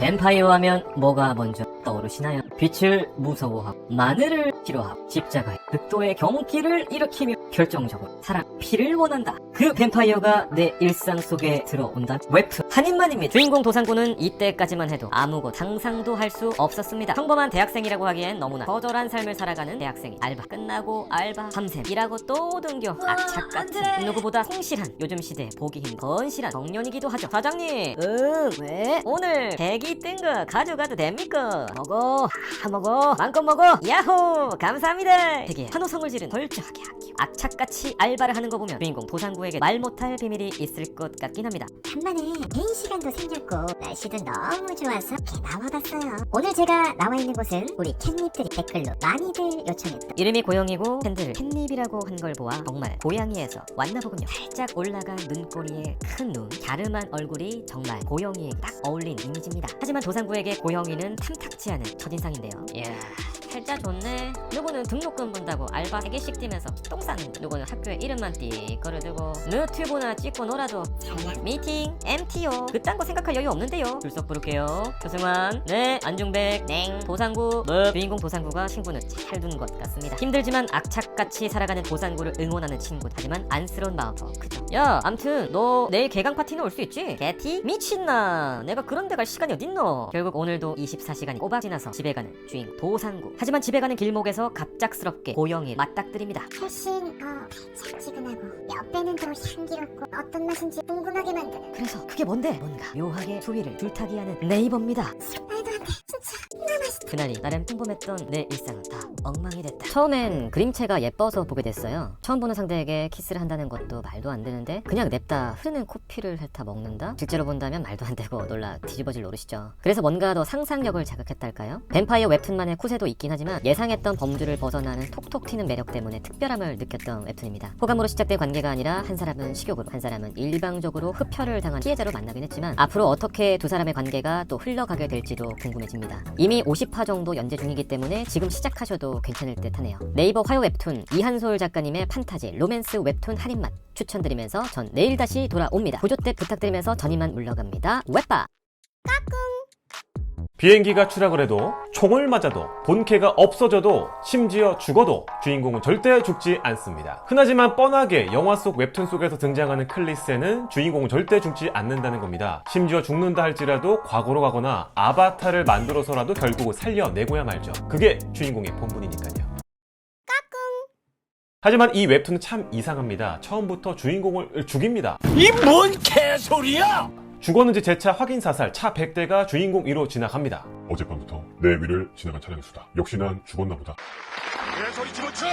뱀파이어 하면 뭐가 먼저 떠오르시나요? 빛을 무서워하고 마늘을 싫어하고 십자가의 극도의 경기를 일으키며 결정적으로 사랑 피를 원한다. 그 뱀파이어가 내 일상 속에 들어온다. 웹툰 한 입만입니다. 주인공 도상구는 이때까지만 해도 아무것 상상도 할 수 없었습니다. 평범한 대학생이라고 하기엔 너무나 거절한 삶을 살아가는 대학생이 알바 끝나고 알바 밤샘 일하고 또 등교 악착 같은 누구보다 성실한 요즘 시대 보기 힘든 건실한 청년이기도 하죠. 사장님, 응 왜? 오늘 대기 뜬거 가져가도 됩니까? 먹어, 다 먹어, 마음껏 먹어. 야호, 감사합니다. 되게 한호성을 지른 멀쩡하게 아끼고 악착같이 알바를 하는 거 보면 주인공 도상구에게 말 못할 비밀이 있을 것 같긴 합니다. 간만에 개인 시간도 생겼고 날씨도 너무 좋아서 이렇게 나와봤어요. 오늘 제가 나와 있는 곳은 우리 캣닙들이 댓글로 많이들 요청했던 이름이 고영이고 팬들 캣닙이라고 한 걸 보아 정말 고양이에서 왔나 보군요. 살짝 올라간 눈꼬리에 큰 눈, 갸름한 얼굴이 정말 고영이에게 딱 어울린 이미지입니다. 하지만 도상구에게 고영이는 탐탁지 않은 첫인상인데요. 이야, 살짝 좋네. 누구는 등록금 본다고 알바 3개씩 뛰면서 똥 싸는데 누구는 학교에 이름만 띠 걸어두고 유튜브나 찍고 놀아도 미팅, MTO 그딴 거 생각할 여유 없는데요. 출석 부를게요. 조승환, 네, 안중백, 냉, 도상구, 뭐 주인공 도상구가 친구는 잘 두는 것 같습니다. 힘들지만 악착같이 살아가는 도상구를 응원하는 친구. 하지만 안쓰러운 마음 더 크죠. 야, 암튼 너 내일 개강 파티는 올 수 있지? 개티? 미친나. 내가 그런 데 갈 시간이 어딨노? 결국 오늘도 24시간이 꼬박 지나서 집에 가는 주인공 도상구. 하지만 집에 가는 길목에서 갑작스럽게 고영이 맞닥뜨립니다. 훨씬 더 달짝지근하고 옆에는 더 향기롭고 어떤 맛인지 궁금하게 만드는 그래서 그게 뭔데? 뭔가 묘하게 소위를 줄타기하는 네이버입니다. 맛있다. 그날이 나름 평범했던 내 일상은 다 엉망이 됐다. 처음엔 그림체가 예뻐서 보게 됐어요. 처음 보는 상대에게 키스를 한다는 것도 말도 안 되는데 그냥 냅다 흐르는 코피를 핥아 먹는다? 실제로 본다면 말도 안 되고 놀라 뒤집어질 노릇이죠. 그래서 뭔가 더 상상력을 자극했달까요? 뱀파이어 웹툰만의 쿠세도 있긴 하지만 예상했던 범주를 벗어나는 톡톡 튀는 매력 때문에 특별함을 느꼈던 웹툰입니다. 호감으로 시작된 관계가 아니라 한 사람은 식욕으로 한 사람은 일방적으로 흡혈을 당한 피해자로 만나긴 했지만 앞으로 어떻게 두 사람의 관계가 또 흘러가게 될지도 궁금해집니다. 이미 50화 정도 연재 중이기 때문에 지금 시작하셔도 괜찮을 듯 하네요. 네이버 화요 웹툰 이한솔 작가님의 판타지 로맨스 웹툰 할인맛 추천드리면서 전 내일 다시 돌아옵니다. 보조 때 부탁드리면서 전 이만 물러갑니다. 웹바! 비행기가 추락을 해도 총을 맞아도 본캐가 없어져도 심지어 죽어도 주인공은 절대 죽지 않습니다. 흔하지만 뻔하게 영화 속 웹툰 속에서 등장하는 클리스에는 주인공은 절대 죽지 않는다는 겁니다. 심지어 죽는다 할지라도 과거로 가거나 아바타를 만들어서라도 결국은 살려내고야 말죠. 그게 주인공의 본분이니까요. 하지만 이 웹툰은 참 이상합니다. 처음부터 주인공을 죽입니다. 이 뭔 개소리야! 죽었는지 재차 확인 사살 차 100대가 주인공 위로 지나갑니다. 어젯밤부터 내 위를 지나간 차량의 수다. 역시 난 죽었나 보다. 개소리 집어쳐!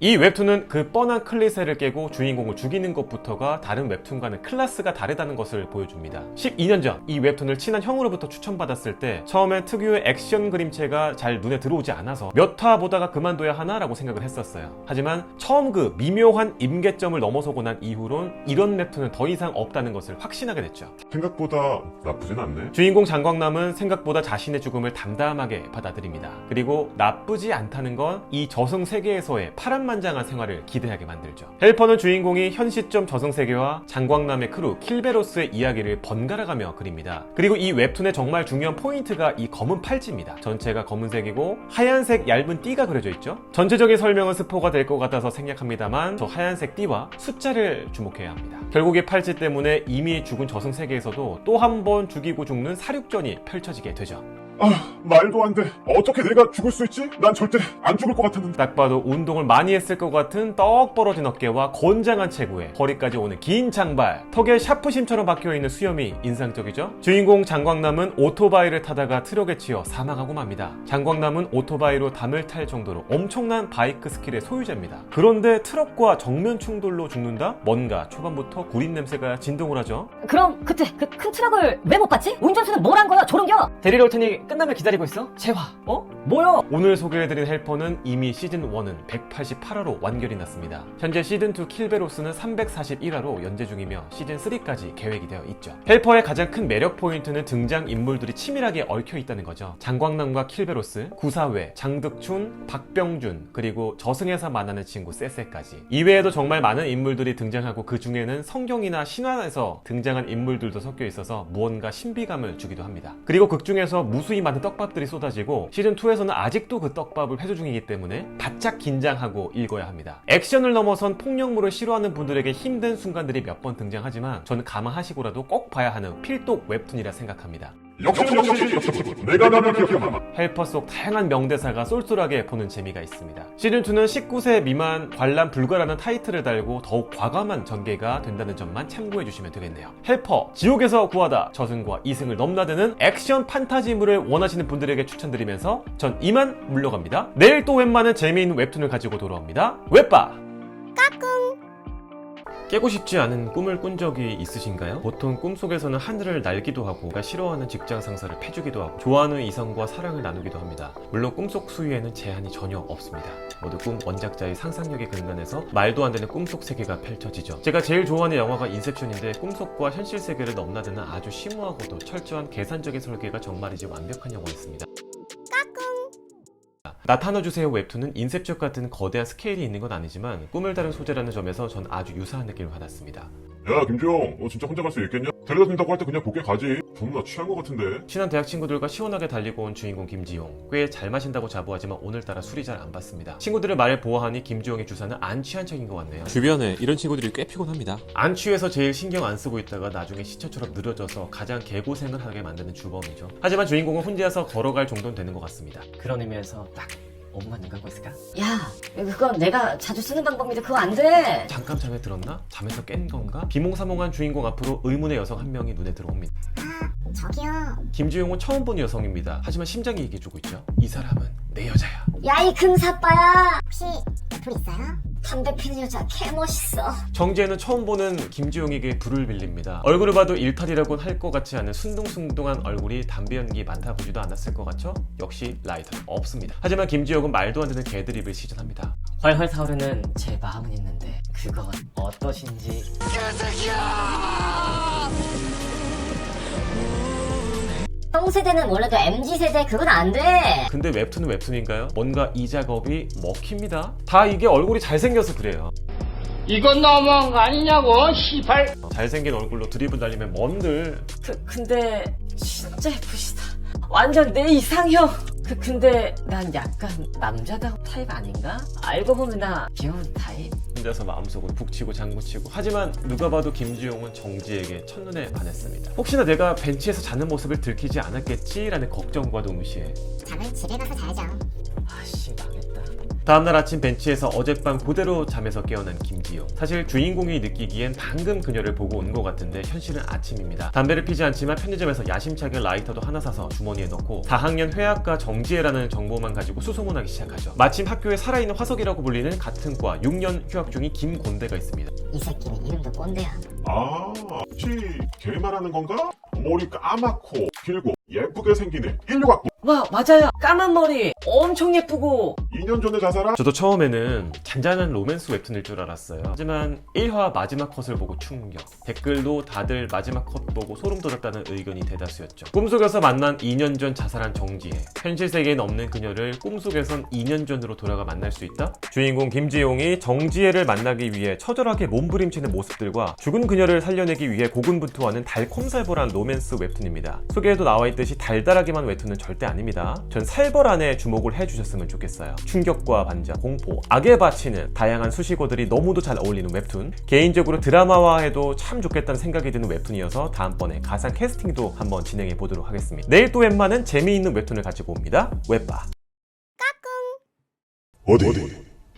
이 웹툰은 그 뻔한 클리셰를 깨고 주인공을 죽이는 것부터가 다른 웹툰과는 클래스가 다르다는 것을 보여줍니다. 12년 전 이 웹툰을 친한 형으로부터 추천받았을 때 처음엔 특유의 액션 그림체가 잘 눈에 들어오지 않아서 몇 화 보다가 그만둬야 하나라고 생각을 했었어요. 하지만 처음 그 미묘한 임계점을 넘어서고 난 이후론 이런 웹툰은 더 이상 없다는 것을 확신하게 됐죠. 생각보다 나쁘진 않네. 주인공 장광남은 생각보다 자신의 죽음을 담담하게 받아들입니다. 그리고 나쁘지 않다는 건 이 저승 세계에서의 파란 만장한 생활을 기대하게 만들죠. 헬퍼는 주인공이 현 시점 저승 세계와 장광남의 크루 킬베로스의 이야기를 번갈아가며 그립니다. 그리고 이 웹툰의 정말 중요한 포인트가 이 검은 팔찌입니다. 전체가 검은색이고 하얀색 얇은 띠가 그려져 있죠. 전체적인 설명은 스포가 될 것 같아서 생략합니다만 저 하얀색 띠와 숫자를 주목해야 합니다. 결국 이 팔찌 때문에 이미 죽은 저승 세계에서도 또 한 번 죽이고 죽는 사륙전이 펼쳐지게 되죠. 아, 말도 안 돼. 어떻게 내가 죽을 수 있지? 난 절대 안 죽을 것 같았는데. 딱 봐도 운동을 많이 했을 것 같은 떡 벌어진 어깨와 건장한 체구에 허리까지 오는 긴 장발, 턱에 샤프심처럼 박혀있는 수염이 인상적이죠? 주인공 장광남은 오토바이를 타다가 트럭에 치여 사망하고 맙니다. 장광남은 오토바이로 담을 탈 정도로 엄청난 바이크 스킬의 소유자입니다. 그런데 트럭과 정면 충돌로 죽는다? 뭔가 초반부터 구린 냄새가 진동을 하죠? 그럼 그때 그 큰 트럭을 왜 못 봤지? 운전수는 뭘 한 거야? 조롱겨! 데리러 올 테니 끝나면 기다리고 있어? 재화. 어? 뭐야? 오늘 소개해드린 헬퍼는 이미 시즌1은 188화로 완결이 났습니다. 현재 시즌2 킬베로스는 341화로 연재 중이며 시즌3까지 계획이 되어 있죠. 헬퍼의 가장 큰 매력 포인트는 등장 인물들이 치밀하게 얽혀 있다는 거죠. 장광남과 킬베로스, 구사회, 장득춘, 박병준, 그리고 저승에서 만나는 친구 세세까지. 이외에도 정말 많은 인물들이 등장하고 그 중에는 성경이나 신화에서 등장한 인물들도 섞여 있어서 무언가 신비감을 주기도 합니다. 그리고 극 중에서 무수 히 많은 떡밥들이 쏟아지고 시즌2에서는 아직도 그 떡밥을 회수 중이기 때문에 바짝 긴장하고 읽어야 합니다. 액션을 넘어선 폭력물을 싫어하는 분들에게 힘든 순간들이 몇 번 등장하지만 저는 감안하시고라도 꼭 봐야 하는 필독 웹툰이라 생각합니다. 역시 역시 역시 내가 나를 기억해마. 헬퍼 속 다양한 명대사가 쏠쏠하게 보는 재미가 있습니다. 시즌2는 19세 미만 관람 불가라는 타이틀을 달고 더욱 과감한 전개가 된다는 점만 참고해 주시면 되겠네요. 헬퍼, 지옥에서 구하다, 저승과 이승을 넘나드는 액션 판타지물을 원하시는 분들에게 추천드리면서 전 이만 물러갑니다. 내일 또 웬만한 재미있는 웹툰을 가지고 돌아옵니다. 웹바! 깨고 싶지 않은 꿈을 꾼 적이 있으신가요? 보통 꿈속에서는 하늘을 날기도 하고 내가 싫어하는 직장 상사를 패주기도 하고 좋아하는 이성과 사랑을 나누기도 합니다. 물론 꿈속 수위에는 제한이 전혀 없습니다. 모두 꿈 원작자의 상상력에 근간해서 말도 안 되는 꿈속 세계가 펼쳐지죠. 제가 제일 좋아하는 영화가 인셉션인데 꿈속과 현실 세계를 넘나드는 아주 심오하고도 철저한 계산적인 설계가 정말이지 완벽한 영화였습니다. 나타나주세요 웹툰은 인셉션 같은 거대한 스케일이 있는 건 아니지만 꿈을 다룬 소재라는 점에서 전 아주 유사한 느낌을 받았습니다. 야 김주영, 너 진짜 혼자 갈 수 있겠냐? 데려다 준다고 할 때 그냥 곱게 가지. 존나 취한 것 같은데. 친한 대학 친구들과 시원하게 달리고 온 주인공 김지용. 꽤 잘 마신다고 자부하지만 오늘따라 술이 잘 안 받습니다. 친구들의 말을 보아하니 김지용의 주사는 안 취한 척인 것 같네요. 주변에 이런 친구들이 꽤 피곤합니다. 안 취해서 제일 신경 안 쓰고 있다가 나중에 시처처럼 느려져서 가장 개고생을 하게 만드는 주범이죠. 하지만 주인공은 혼자서 걸어갈 정도는 되는 것 같습니다. 그런 의미에서 딱 5만 눈 감고 있을까? 야, 그건 내가 자주 쓰는 방법인데 그거 안 돼. 잠깐 잠에 들었나? 잠에서 깬 건가? 비몽사몽한 주인공 앞으로 의문의 여성 한 명이 눈에 들어옵니다. 저기요. 김지용은 처음 본 여성입니다. 하지만 심장이 얘기해주고 있죠. 이 사람은 내 여자야. 야, 이 금사빠야. 혹시 둘 있어요? 담배 피는 여자 개 멋있어. 정지혜는 처음 보는 김지용에게 불을 빌립니다. 얼굴을 봐도 일탈이라고는 할 것 같지 않은 순둥순둥한 얼굴이 담배 연기 맡아 보지도 않았을 것 같죠? 역시 라이터는 없습니다. 하지만 김지용은 말도 안 되는 개드립을 시전합니다. 활활 타오르는 제 마음은 있는데 그건 어떠신지 형 세대는 원래도 MZ 세대 그건 안 돼. 근데 웹툰은 웹툰인가요? 뭔가 이 작업이 먹힙니다. 다 이게 얼굴이 잘생겨서 그래요. 이건 너무한 거 아니냐고, 시발. 잘생긴 얼굴로 드립을 날리면 뭔들 그, 근데 진짜 예쁘시다. 완전 내 이상형. 그 근데 난 약간 남자다운 타입 아닌가? 알고 보면 나 귀여운 타입. 혼자서 마음속으로 북치고 장구치고 하지만 누가 봐도 김지용은 정지에게 첫눈에 반했습니다. 혹시나 내가 벤치에서 자는 모습을 들키지 않았겠지라는 걱정과 동시에 잠은 집에 가서 자야죠. 아씨 망했 다. 다음날 아침 벤치에서 어젯밤 그대로 잠에서 깨어난 김지용. 사실 주인공이 느끼기엔 방금 그녀를 보고 온 것 같은데 현실은 아침입니다. 담배를 피지 않지만 편의점에서 야심차게 라이터도 하나 사서 주머니에 넣고 4학년 회학과 정지혜라는 정보만 가지고 수소문하기 시작하죠. 마침 학교에 살아있는 화석이라고 불리는 같은 과 6년 휴학 중인 김곤대가 있습니다. 이 새끼는 이름도 꼰대야. 아, 혹시 걔 말하는 건가? 머리 까맣고 길고 예쁘게 생긴 애. 인류 같고. 와 맞아요. 까만 머리 엄청 예쁘고 2년 전에 자살한 저도 처음에는 잔잔한 로맨스 웹툰일 줄 알았어요. 하지만 1화 마지막 컷을 보고 충격. 댓글도 다들 마지막 컷 보고 소름 돋았다는 의견이 대다수였죠. 꿈속에서 만난 2년 전 자살한 정지혜. 현실 세계엔 없는 그녀를 꿈속에선 2년 전으로 돌아가 만날 수 있다? 주인공 김지용이 정지혜를 만나기 위해 처절하게 몸부림치는 모습들과 죽은 그녀를 살려내기 위해 고군분투하는 달콤살벌한 로맨스 웹툰입니다. 소개에도 나와 있듯이 달달하기만 웹툰은 절대 아닙니다. 전 살벌한에 주목을 해주셨으면 좋겠어요. 충격과 반전, 공포, 악에 바치는 다양한 수식어들이 너무도 잘 어울리는 웹툰. 개인적으로 드라마화해도 참 좋겠다는 생각이 드는 웹툰이어서 다음번에 가상 캐스팅도 한번 진행해 보도록 하겠습니다. 내일 또 웬만한 재미있는 웹툰을 가지고 옵니다. 웹바. 어디?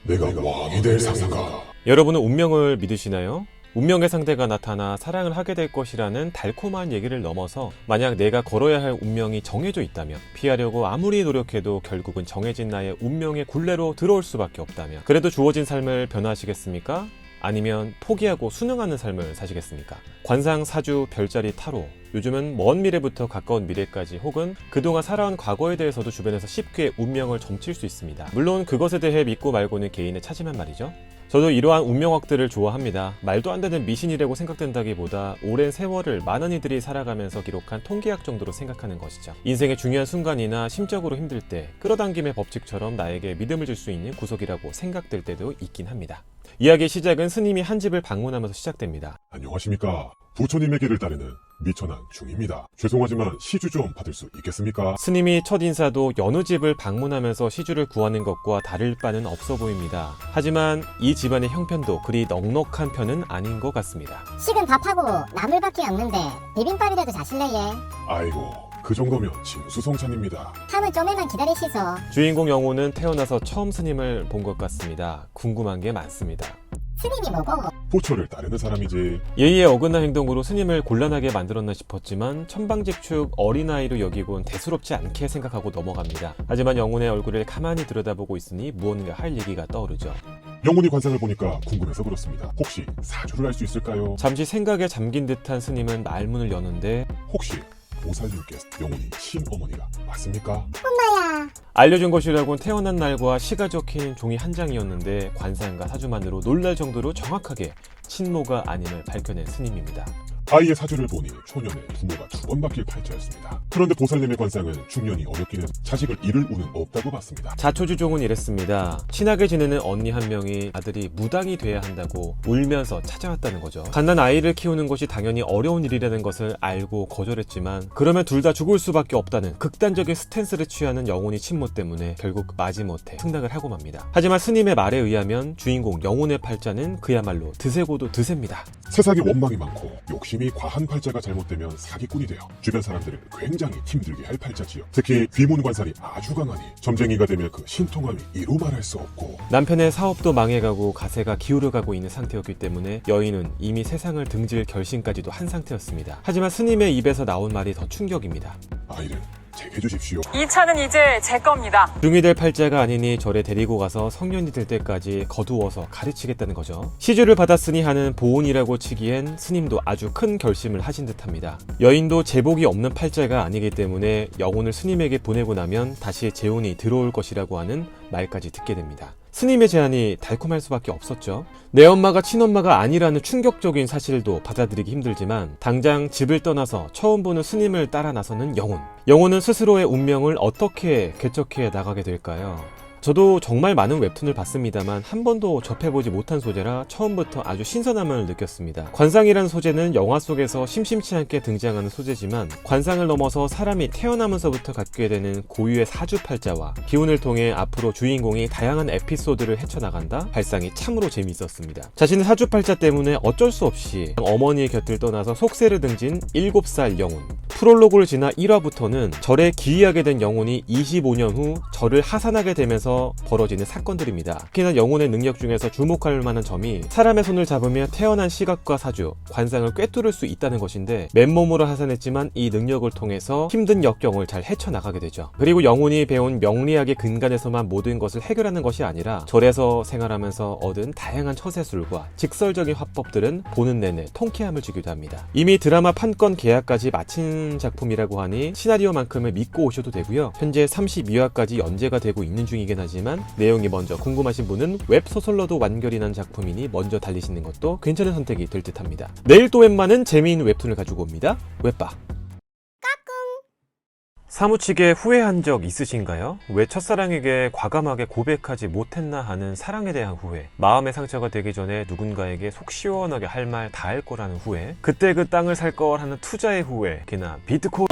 내가 왕이 될 상사가. 여러분은 운명을 믿으시나요? 운명의 상대가 나타나 사랑을 하게 될 것이라는 달콤한 얘기를 넘어서 만약 내가 걸어야 할 운명이 정해져 있다면 피하려고 아무리 노력해도 결국은 정해진 나의 운명의 굴레로 들어올 수밖에 없다면 그래도 주어진 삶을 변화하시겠습니까? 아니면 포기하고 순응하는 삶을 사시겠습니까? 관상, 사주, 별자리, 타로 요즘은 먼 미래부터 가까운 미래까지 혹은 그동안 살아온 과거에 대해서도 주변에서 쉽게 운명을 점칠 수 있습니다. 물론 그것에 대해 믿고 말고는 개인의 차지만 말이죠. 저도 이러한 운명학들을 좋아합니다. 말도 안 되는 미신이라고 생각된다기보다 오랜 세월을 많은 이들이 살아가면서 기록한 통계학 정도로 생각하는 것이죠. 인생의 중요한 순간이나 심적으로 힘들 때 끌어당김의 법칙처럼 나에게 믿음을 줄 수 있는 구석이라고 생각될 때도 있긴 합니다. 이야기의 시작은 스님이 한 집을 방문하면서 시작됩니다. 안녕하십니까. 부처님의 길을 따르는 미천한 중입니다. 죄송하지만 시주 좀 받을 수 있겠습니까? 스님이 첫 인사도 여느 집을 방문하면서 시주를 구하는 것과 다를 바는 없어 보입니다. 하지만 이 집안의 형편도 그리 넉넉한 편은 아닌 것 같습니다. 식은 밥하고 나물밖에 없는데 비빔밥이라도 자실래 예? 아이고, 그 정도면 진수성찬입니다. 함은 좀에만 기다리시소. 주인공 영호는 태어나서 처음 스님을 본 것 같습니다. 궁금한 게 많습니다. 스님이 뭐고? 부처를 따르는 사람이지. 예의에 어긋난 행동으로 스님을 곤란하게 만들었나 싶었지만 천방직축 어린아이로 여기곤 대수롭지 않게 생각하고 넘어갑니다. 하지만 영혼의 얼굴을 가만히 들여다보고 있으니 무언가 할 얘기가 떠오르죠. 영혼이 관상을 보니까 궁금해서 그렇습니다. 혹시 사주를 알 수 있을까요? 잠시 생각에 잠긴 듯한 스님은 말문을 여는데 혹시 보살님께서 영혼이 친어머니가 맞습니까? 엄마야. 알려준 것이라곤 태어난 날과 시가 적힌 종이 한 장이었는데 관상과 사주만으로 놀랄 정도로 정확하게 친모가 아님을 밝혀낸 스님입니다. 아이의 사주를 보니 초년에 부모가 두 번 바뀔 팔자였습니다. 그런데 보살님의 관상은 중년이 해서 자식을 잃을 운은 없다고 봤습니다. 자초지종은 이랬습니다. 친하게 지내는 언니 한 명이 아들이 무당이 돼야 한다고 울면서 찾아왔다는 거죠. 갓난 아이를 키우는 것이 당연히 어려운 일이라는 것을 알고 거절했지만 그러면 둘 다 죽을 수밖에 없다는 극단적인 스탠스를 취하는 영혼이 친모 때문에 결국 마지못해 승낙을 하고 맙니다. 하지만 스님의 말에 의하면 주인공 영혼의 팔자는 그야말로 드세고도 드셉니다. 세상에 원망이 많고 욕심 이 과한 팔자가 잘못되면 사기꾼이 되어 주변 사람들을 굉장히 힘들게 할 팔자지요. 특히 귀문 관살이 아주 강하니 점쟁이가 되면 그 신통함이 이루 말할 수 없고 남편의 사업도 망해가고 가세가 기울어가고 있는 상태였기 때문에 여인은 이미 세상을 등질 결심까지도 한 상태였습니다. 하지만 스님의 입에서 나온 말이 더 충격입니다. 아이를 제게 주십시오. 이 차는 이제 제 겁니다. 중이 될 팔자가 아니니 절에 데리고 가서 성년이 될 때까지 거두어서 가르치겠다는 거죠. 시주를 받았으니 하는 보온이라고 치기엔 스님도 아주 큰 결심을 하신 듯합니다. 여인도 제복이 없는 팔자가 아니기 때문에 영혼을 스님에게 보내고 나면 다시 재혼이 들어올 것이라고 하는 말까지 듣게 됩니다. 스님의 제안이 달콤할 수밖에 없었죠. 내 엄마가 친엄마가 아니라는 충격적인 사실도 받아들이기 힘들지만 당장 집을 떠나서 처음 보는 스님을 따라 나서는 영혼. 영혼은 스스로의 운명을 어떻게 개척해 나가게 될까요? 저도 정말 많은 웹툰을 봤습니다만 한 번도 접해보지 못한 소재라 처음부터 아주 신선함을 느꼈습니다. 관상이라는 소재는 영화 속에서 심심치 않게 등장하는 소재지만 관상을 넘어서 사람이 태어나면서부터 갖게 되는 고유의 사주팔자와 기운을 통해 앞으로 주인공이 다양한 에피소드를 헤쳐나간다? 발상이 참으로 재미있었습니다. 자신의 사주팔자 때문에 어쩔 수 없이 어머니의 곁을 떠나서 속세를 등진 7살 영혼. 프롤로그를 지나 1화부터는 절에 기이하게 된 영혼이 25년 후 절을 하산하게 되면 서 벌어지는 사건들입니다. 특히나 영혼의 능력 중에서 주목할 만한 점이 사람의 손을 잡으며 태어난 시각과 사주, 관상을 꿰뚫을 수 있다는 것인데 맨몸으로 하산했지만 이 능력을 통해서 힘든 역경을 잘 헤쳐나가게 되죠. 그리고 영혼이 배운 명리학의 근간에서만 모든 것을 해결하는 것이 아니라 절에서 생활하면서 얻은 다양한 처세술과 직설적인 화법들은 보는 내내 통쾌함을 주기도 합니다. 이미 드라마 판권 계약까지 마친 작품이라고 하니 시나리오만큼을 믿고 오셔도 되고요. 현재 32화까지 연재가 되고 있는 중이긴 하지만 내용이 먼저 궁금하신 분은 웹소설로도 완결이 난 작품이니 먼저 달리시는 것도 괜찮은 선택이 될 듯 합니다. 내일 또 웬만한 재미있는 웹툰을 가지고 옵니다. 웹바. 사무치게 후회한 적 있으신가요? 왜 첫사랑에게 과감하게 고백하지 못했나 하는 사랑에 대한 후회. 마음의 상처가 되기 전에 누군가에게 속 시원하게 할 말 다 할 거라는 후회. 그때 그 땅을 살 걸 하는 투자의 후회. 기나 비트코인.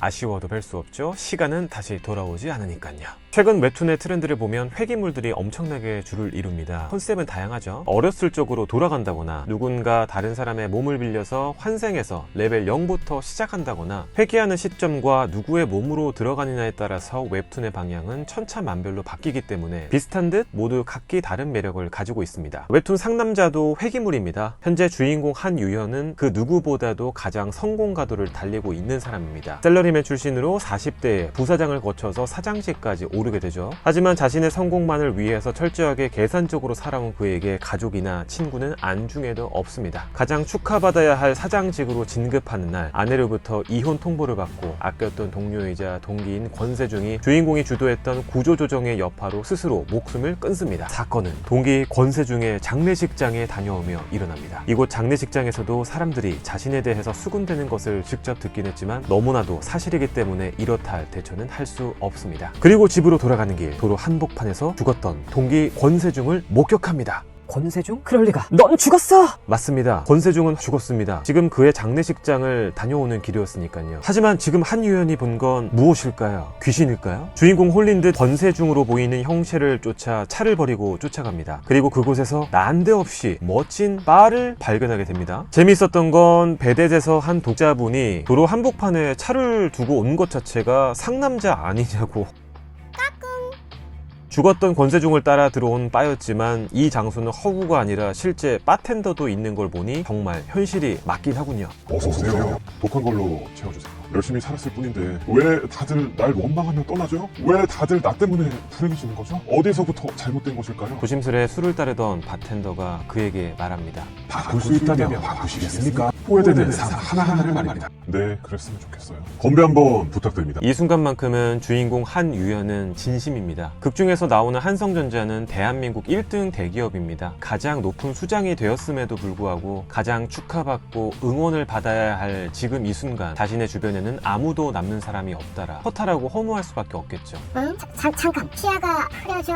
아쉬워도 별 수 없죠. 시간은 다시 돌아오지 않으니까요. 최근 웹툰의 트렌드를 보면 회기물들이 엄청나게 줄을 이룹니다. 컨셉은 다양하죠. 어렸을 적으로 돌아간다거나 누군가 다른 사람의 몸을 빌려서 환생해서 레벨 0부터 시작한다거나 회귀하는 시점과 누구의 몸으로 들어가느냐에 따라서 웹툰의 방향은 천차만별로 바뀌기 때문에 비슷한 듯 모두 각기 다른 매력을 가지고 있습니다. 웹툰 상남자도 회기물입니다. 현재 주인공 한유현은 그 누구보다도 가장 성공 가도를 달리고 있는 사람입니다. 셀러리 셀러리맨 출신으로 40대에 부사장을 거쳐서 사장직까지 오르게 되죠. 하지만 자신의 성공만을 위해서 철저하게 계산적으로 살아온 그에게 가족이나 친구는 안중에도 없습니다. 가장 축하받아야 할 사장직으로 진급하는 날 아내로부터 이혼 통보를 받고 아꼈던 동료이자 동기인 권세중이 주인공이 주도했던 구조조정의 여파로 스스로 목숨을 끊습니다. 사건은 동기 권세중의 장례식장에 다녀오며 일어납니다. 이곳 장례식장에서도 사람들이 자신에 대해서 수군대는 것을 직접 듣긴 했지만 너무나도 사실이기 때문에 이렇다 할 대처는 할 수 없습니다. 그리고 집으로 돌아가는 길 도로 한복판에서 죽었던 동기 권세중을 목격합니다. 권세중? 그럴 리가. 넌 죽었어! 맞습니다. 권세중은 죽었습니다. 지금 그의 장례식장을 다녀오는 길이었으니까요. 하지만 지금 한유연이 본 건 무엇일까요? 귀신일까요? 주인공 홀린 듯 권세중으로 보이는 형체를 쫓아 차를 버리고 쫓아갑니다. 그리고 그곳에서 난데없이 멋진 바를 발견하게 됩니다. 재미있었던 건 배댓에서 한 독자분이 도로 한복판에 차를 두고 온 것 자체가 상남자 아니냐고 죽었던 권세중을 따라 들어온 바였지만 이 장소는 허구가 아니라 실제 바텐더도 있는 걸 보니 정말 현실이 맞긴 하군요. 어서 오세요. 독한 걸로 채워주세요. 열심히 살았을 뿐인데 왜 다들 날 원망하며 떠나죠? 왜 다들 나 때문에 불행해지는 거죠? 어디서부터 잘못된 것일까요? 조심스레 술을 따르던 바텐더가 그에게 말합니다. 바꿀 수 있다면 바꾸시겠습니까? 후회되는 삶 하나하나를 말입니다. 네, 그랬으면 좋겠어요. 건배 한번 부탁드립니다. 이 순간만큼은 주인공 한유연은 진심입니다. 극 중에서 나오는 한성전자는 대한민국 1등 대기업입니다. 가장 높은 수장이 되었음에도 불구하고 가장 축하받고 응원을 받아야 할 지금 이 순간 자신의 주변에 는 아무도 남는 사람이 없다라 허탈하고 허무할 수밖에 없겠죠. 응? 잠, 잠깐 피아가 흐려져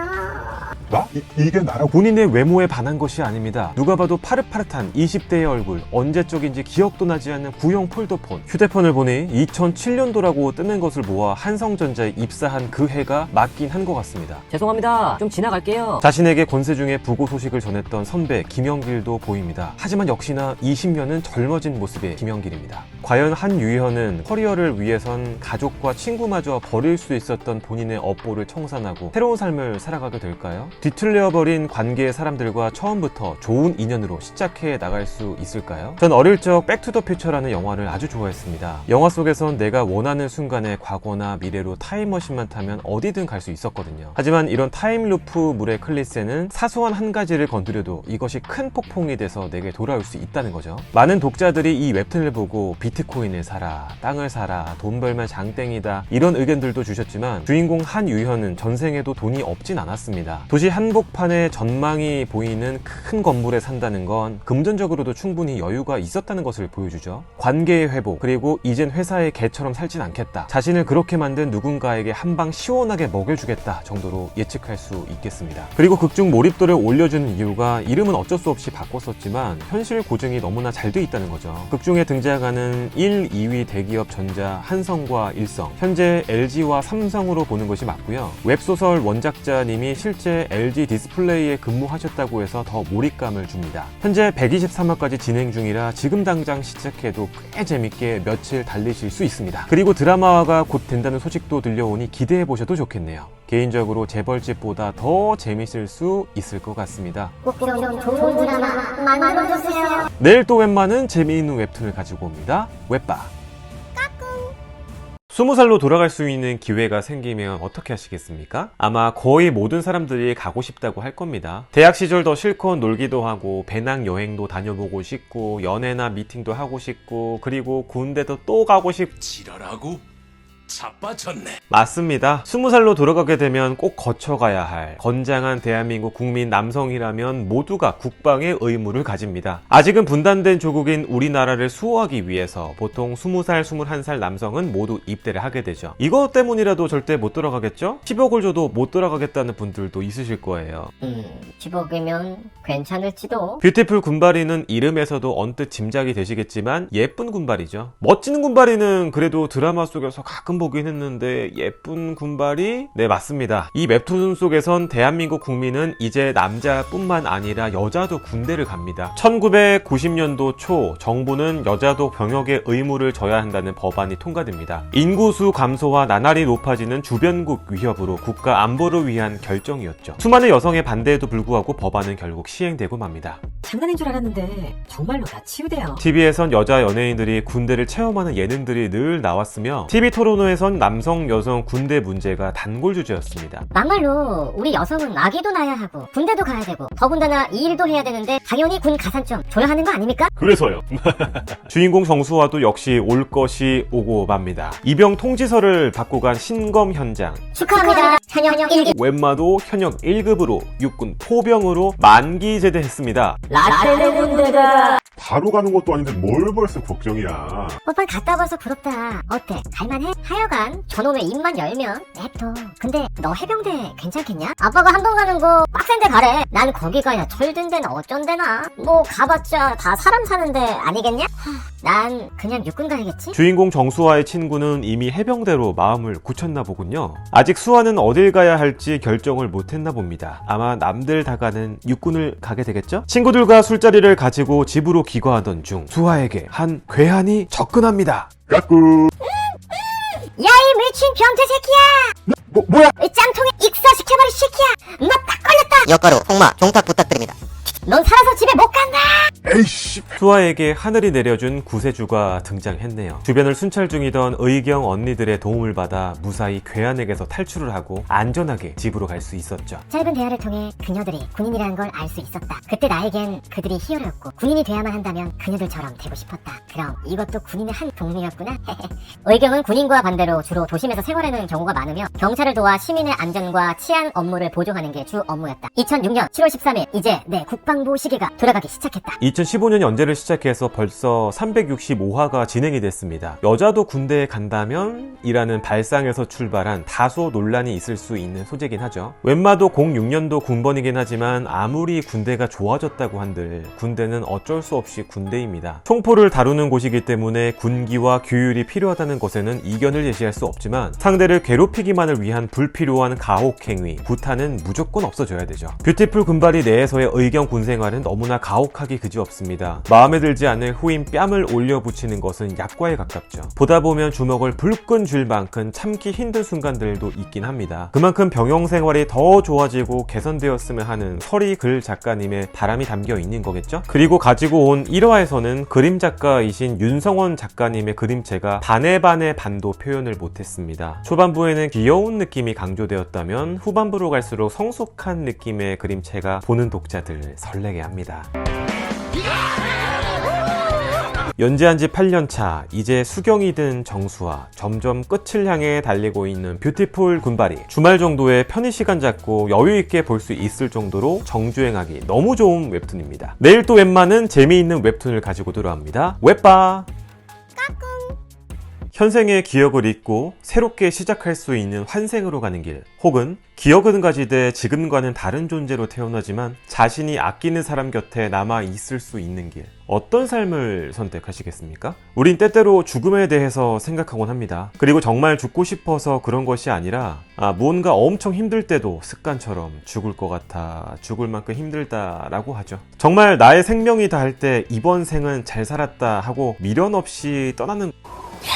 나? 이, 이게 나라고? 본인의 외모에 반한 것이 아닙니다. 누가 봐도 파릇파릇한 20대의 얼굴, 언제적인지 기억도 나지 않는 구형 폴더폰. 휴대폰을 보니 2007년도라고 뜨는 것을 모아 한성전자에 입사한 그 해가 맞긴 한 것 같습니다. 죄송합니다. 좀 지나갈게요. 자신에게 권세중의 부고 소식을 전했던 선배 김영길도 보입니다. 하지만 역시나 20년은 젊어진 모습의 김영길입니다. 과연 한유현은 커리어를 위해선 가족과 친구마저 버릴 수 있었던 본인의 업보를 청산하고 새로운 삶을 살아가게 될까요? 뒤틀려버린 관계의 사람들과 처음부터 좋은 인연으로 시작해 나갈 수 있을까요? 전 어릴 적 백투더퓨처라는 영화를 아주 좋아했습니다. 영화 속에선 내가 원하는 순간에 과거나 미래로 타임머신만 타면 어디든 갈 수 있었거든요. 하지만 이런 타임루프 물의 클리스에는 사소한 한 가지를 건드려도 이것이 큰 폭풍이 돼서 내게 돌아올 수 있다는 거죠. 많은 독자들이 이 웹툰을 보고 비트코인을 사라, 땅을 사라, 돈 벌면 장땡이다 이런 의견들도 주셨지만 주인공 한유현은 전생에도 돈이 없진 않았습니다. 도시 한복판에 전망이 보이는 큰 건물에 산다는 건 금전적으로도 충분히 여유가 있었다는 것을 보여주죠. 관계의 회복, 그리고 이젠 회사의 개처럼 살진 않겠다. 자신을 그렇게 만든 누군가에게 한방 시원하게 먹여주겠다 정도로 예측할 수 있겠습니다. 그리고 극중 몰입도를 올려주는 이유가 이름은 어쩔 수 없이 바꿨었지만 현실 고증이 너무나 잘 돼 있다는 거죠. 극중에 등장하는 1, 2위 대기업 전자 한성과 일성, 현재 LG와 삼성으로 보는 것이 맞고요. 웹소설 원작자님이 실제 LG 디스플레이에 근무하셨다고 해서 더 몰입감을 줍니다. 현재 123화까지 진행 중이라 지금 당장 시작해도 꽤 재밌게 며칠 달리실 수 있습니다. 그리고 드라마화가 곧 된다는 소식도 들려오니 기대해 보셔도 좋겠네요. 개인적으로 재벌집보다 더 재밌을 수 있을 것 같습니다. 내일 또 웬만한 재미있는 웹툰을 가지고 옵니다. 웹바. 스무 살로 돌아갈 수 있는 기회가 생기면 어떻게 하시겠습니까? 아마 거의 모든 사람들이 가고 싶다고 할 겁니다. 대학 시절 더 실컷 놀기도 하고 배낭 여행도 다녀보고 싶고 연애나 미팅도 하고 싶고 그리고 군대도 또 가고 싶 지랄하고 자빠졌네. 맞습니다. 20살로 돌아가게 되면 꼭 거쳐가야 할 건장한 대한민국 국민 남성이라면 모두가 국방의 의무를 가집니다. 아직은 분단된 조국인 우리나라를 수호하기 위해서 보통 20살, 21살 남성은 모두 입대를 하게 되죠. 이것 때문이라도 절대 못 돌아가겠죠? 10억을 줘도 못 돌아가겠다는 분들도 있으실 거예요. 음 10억이면 괜찮을지도 뷰티풀 군바리는 이름에서도 언뜻 짐작이 되시겠지만 예쁜 군바리죠. 멋진 군바리는 그래도 드라마 속에서 가끔 보긴 했는데 예쁜 군바리? 네 맞습니다. 이 웹툰 속에선 대한민국 국민은 이제 남자뿐만 아니라 여자도 군대를 갑니다. 1990년도 초 정부는 여자도 병역의 의무를 져야 한다는 법안이 통과됩니다. 인구수 감소와 나날이 높아지는 주변국 위협으로 국가 안보를 위한 결정이었죠. 수많은 여성의 반대에도 불구하고 법안은 결국 시행되고 맙니다. 장난인 줄 알았는데 정말로 다 치우대요. TV에선 여자 연예인들이 군대를 체험하는 예능들이 늘 나왔으며 TV 토론회 에선 남성, 여성 군대 문제가 단골 주제였습니다. 막말로 우리 여성은 아기도 낳아야 하고 군대도 가야 되고 더군다나 이 일도 해야 되는데 당연히 군 가산 좀 줘야 하는 거 아닙니까? 그래서요. 주인공 정수화도 역시 올 것이 오고 맙니다. 입영 통지서를 받고 간 신검 현장. 축하합니다. 현역 1기 웬마도 현역 1급으로 육군 포병으로 만기 제대했습니다. 라떼네 군대가 바로 가는 것도 아닌데 뭘 벌써 걱정이야. 오빠 갔다 와서 부럽다. 어때? 갈만해? 하여간 저놈의 입만 열면 냅둬. 근데 너 해병대 괜찮겠냐? 아빠가 한동 가는 거 빡센데 가래. 난 거기 가야 철든 데나 어쩐 데나. 뭐 가봤자 다 사람 사는데 아니겠냐? 하, 난 그냥 육군 가야겠지? 주인공 정수화의 친구는 이미 해병대로 마음을 굳혔나 보군요. 아직 수화는 어딜 가야 할지 결정을 못했나 봅니다. 아마 남들 다 가는 육군을 가게 되겠죠? 친구들과 술자리를 가지고 집으로 귀가하던 중 수화에게 한 괴한이 접근합니다. 까꿍. 야이 미친 변태 새끼야! 뭐, 뭐야? 이 짬통에 익사시켜버릴 새끼야! 너 딱 걸렸다! 여가로 홍마 종탁 부탁드립니다. 넌 살아서 집에 못 간다! 에이씨. 수아에게 하늘이 내려준 구세주가 등장했네요. 주변을 순찰 중이던 의경 언니들의 도움을 받아 무사히 괴한에게서 탈출을 하고 안전하게 집으로 갈 수 있었죠. 짧은 대화를 통해 그녀들이 군인이라는 걸 알 수 있었다. 그때 나에겐 그들이 히어로였고 군인이 돼야만 한다면 그녀들처럼 되고 싶었다. 그럼 이것도 군인의 한 동료였구나. 의경은 군인과 반대로 주로 도심에서 생활하는 경우가 많으며 경찰을 도와 시민의 안전과 치안 업무를 보조하는 게 주 업무였다. 2006년 7월 13일 이제 내 국방부 시계가 돌아가기 시작했다. 2015년 연재를 시작해서 벌써 365화가 진행이 됐습니다. 여자도 군대에 간다면? 이라는 발상에서 출발한 다소 논란이 있을 수 있는 소재긴 하죠. 웬마도 06년도 군번이긴 하지만 아무리 군대가 좋아졌다고 한들 군대는 어쩔 수 없이 군대입니다. 총포를 다루는 곳이기 때문에 군기와 규율이 필요하다는 것에는 이견을 제시할 수 없지만 상대를 괴롭히기만을 위한 불필요한 가혹행위, 구타는 무조건 없어져야 되죠. 뷰티풀 군발이 내에서의 의경 군생활은 너무나 가혹하기 그지 없습니다. 마음에 들지 않을 후임 뺨을 올려 붙이는 것은 약과에 가깝죠. 보다 보면 주먹을 불끈 줄 만큼 참기 힘든 순간들도 있긴 합니다. 그만큼 병영 생활이 더 좋아지고 개선되었으면 하는 서리 글 작가님의 바람이 담겨 있는 거겠죠? 그리고 가지고 온 1화에서는 그림 작가이신 윤성원 작가님의 그림체가 반의 반의 반도 표현을 못했습니다. 초반부에는 귀여운 느낌이 강조되었다면 후반부로 갈수록 성숙한 느낌의 그림체가 보는 독자들 설레게 합니다. 연재한 지 8년 차, 이제 수경이 든 정수와 점점 끝을 향해 달리고 있는 뷰티풀 군발이 주말 정도에 편의 시간 잡고 여유 있게 볼 수 있을 정도로 정주행하기 너무 좋은 웹툰입니다. 내일 또 웹만은 재미있는 웹툰을 가지고 돌아옵니다. 웹바! 현생의 기억을 잊고 새롭게 시작할 수 있는 환생으로 가는 길, 혹은 기억은 가지되 지금과는 다른 존재로 태어나지만 자신이 아끼는 사람 곁에 남아 있을 수 있는 길. 어떤 삶을 선택하시겠습니까? 우린 때때로 죽음에 대해서 생각하곤 합니다. 그리고 정말 죽고 싶어서 그런 것이 아니라, 아, 무언가 엄청 힘들 때도 습관처럼 죽을 것 같아, 죽을 만큼 힘들다라고 하죠. 정말 나의 생명이 다할 때 이번 생은 잘 살았다 하고 미련 없이 떠나는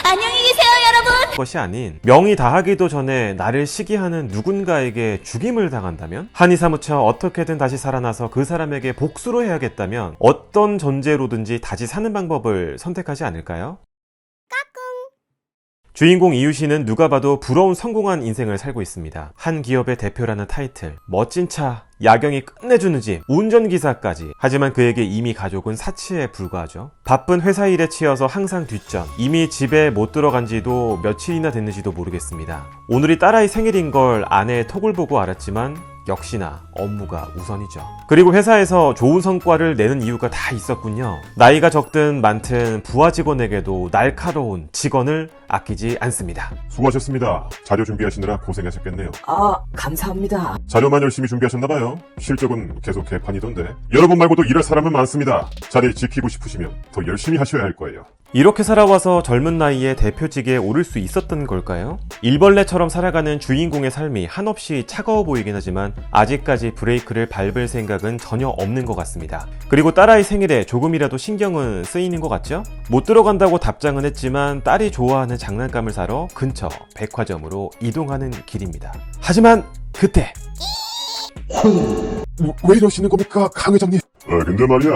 안녕히 계세요 여러분! 것이 아닌 명이 다하기도 전에 나를 시기하는 누군가에게 죽임을 당한다면 한이 사무쳐 어떻게든 다시 살아나서 그 사람에게 복수로 해야겠다면 어떤 존재로든지 다시 사는 방법을 선택하지 않을까요? 주인공 이유 씨는 누가 봐도 부러운 성공한 인생을 살고 있습니다. 한 기업의 대표라는 타이틀, 멋진 차, 야경이 끝내주는 집, 운전기사까지. 하지만 그에게 이미 가족은 사치에 불과하죠. 바쁜 회사 일에 치여서 항상 뒷전. 이미 집에 못 들어간 지도 며칠이나 됐는지도 모르겠습니다. 오늘이 딸아이 생일인 걸 아내의 톡을 보고 알았지만 역시나 업무가 우선이죠. 그리고 회사에서 좋은 성과를 내는 이유가 다 있었군요. 나이가 적든 많든 부하 직원에게도 날카로운 직원을 아끼지 않습니다. 수고하셨습니다. 자료 준비하시느라 고생하셨겠네요. 아 감사합니다. 자료만 열심히 준비하셨나봐요. 실적은 계속 개판이던데. 여러분 말고도 일할 사람은 많습니다. 자리 지키고 싶으시면 더 열심히 하셔야 할 거예요. 이렇게 살아와서 젊은 나이에 대표직에 오를 수 있었던 걸까요? 일벌레처럼 살아가는 주인공의 삶이 한없이 차가워 보이긴 하지만 아직까지 브레이크를 밟을 생각은 전혀 없는 것 같습니다. 그리고 딸아이 생일에 조금이라도 신경은 쓰이는 것 같죠? 못 들어간다고 답장은 했지만 딸이 좋아하는 장난감을 사러 근처 백화점으로 이동하는 길입니다. 하지만 그때 왜 이러시는 겁니까, 강 회장님? 아, 근데 말이야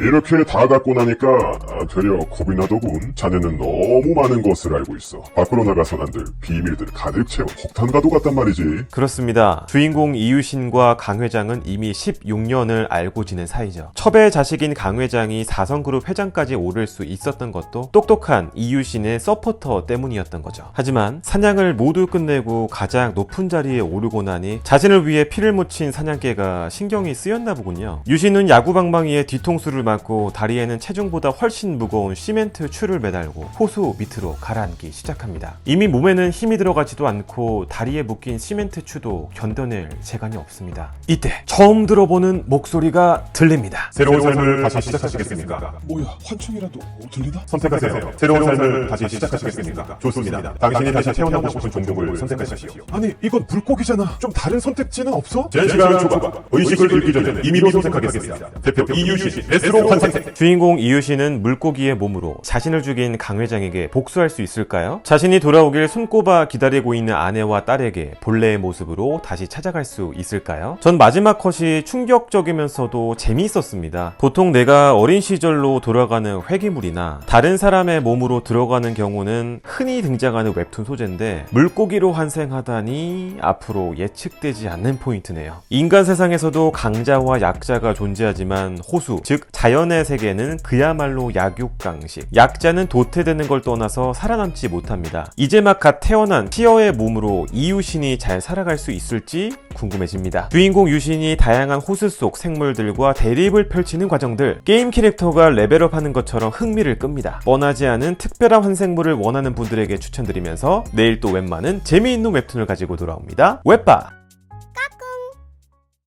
이렇게 다 갖고 나니까 아, 되려 겁이 나더군 자네는 너무 많은 것을 알고 있어 밖으로 나가선 안될 비밀들 가득 채운 폭탄가도 같단 말이지 그렇습니다. 주인공 이유신과 강 회장은 이미 16년을 알고 지낸 사이죠. 첩의 자식인 강 회장이 4성그룹 회장까지 오를 수 있었던 것도 똑똑한 이유신의 서포터 때문이었던 거죠. 하지만 사냥을 모두 끝내고 가장 높은 자리에 오르고 나니 자신을 위해 피를 묻힌 사냥개가 신경이 쓰였나 보군요. 유신은 야구 방망이에 뒤통수를 맞고 다리에는 체중보다 훨씬 무거운 시멘트 추를 매달고 호수 밑으로 가라앉기 시작합니다. 이미 몸에는 힘이 들어가지도 않고 다리에 묶인 시멘트 추도 견뎌낼 재간이 없습니다. 이때 처음 들어보는 목소리가 들립니다. 새로운 삶을 다시 시작하시겠습니까? 뭐야 환청이라도 들리나? 선택하세요 새로운 삶을 다시 시작하시겠습니까? 좋습니다 당신이 다시 태어나고 싶은 종족을 선택하십시오 아니 이건 물고기잖아 좀 다른 선택지는 없어? 제 시간 초과 의식을 잃기 전에 임의로 선택하겠습니다 대표 이유신 베스로 환생 주인공 이유신은 물고기의 몸으로 자신을 죽인 강 회장에게 복수할 수 있을까요? 자신이 돌아오길 손꼽아 기다리고 있는 아내와 딸에게 본래의 모습으로 다시 찾아갈 수 있을까요? 전 마지막 컷이 충격적이면서도 재미있었습니다. 보통 내가 어린 시절로 돌아가는 회기물이나 다른 사람의 몸으로 들어가는 경우는 흔히 등장하는 웹툰 소재인데 물고기로 환생하다니 앞으로 예측되지 않는 포인트네요. 인간 세상에서도 강자와 약자가 존재 하지만 호수, 즉 자연의 세계는 그야말로 약육강식. 약자는 도태되는 걸 떠나서 살아남지 못합니다. 이제 막 갓 태어난 티어의 몸으로 이 유신이 잘 살아갈 수 있을지 궁금해집니다. 주인공 유신이 다양한 호수 속 생물들과 대립을 펼치는 과정들, 게임 캐릭터가 레벨업하는 것처럼 흥미를 끕니다. 뻔하지 않은 특별한 환생물을 원하는 분들에게 추천드리면서 내일 또 웬만한 재미있는 웹툰을 가지고 돌아옵니다. 웹바!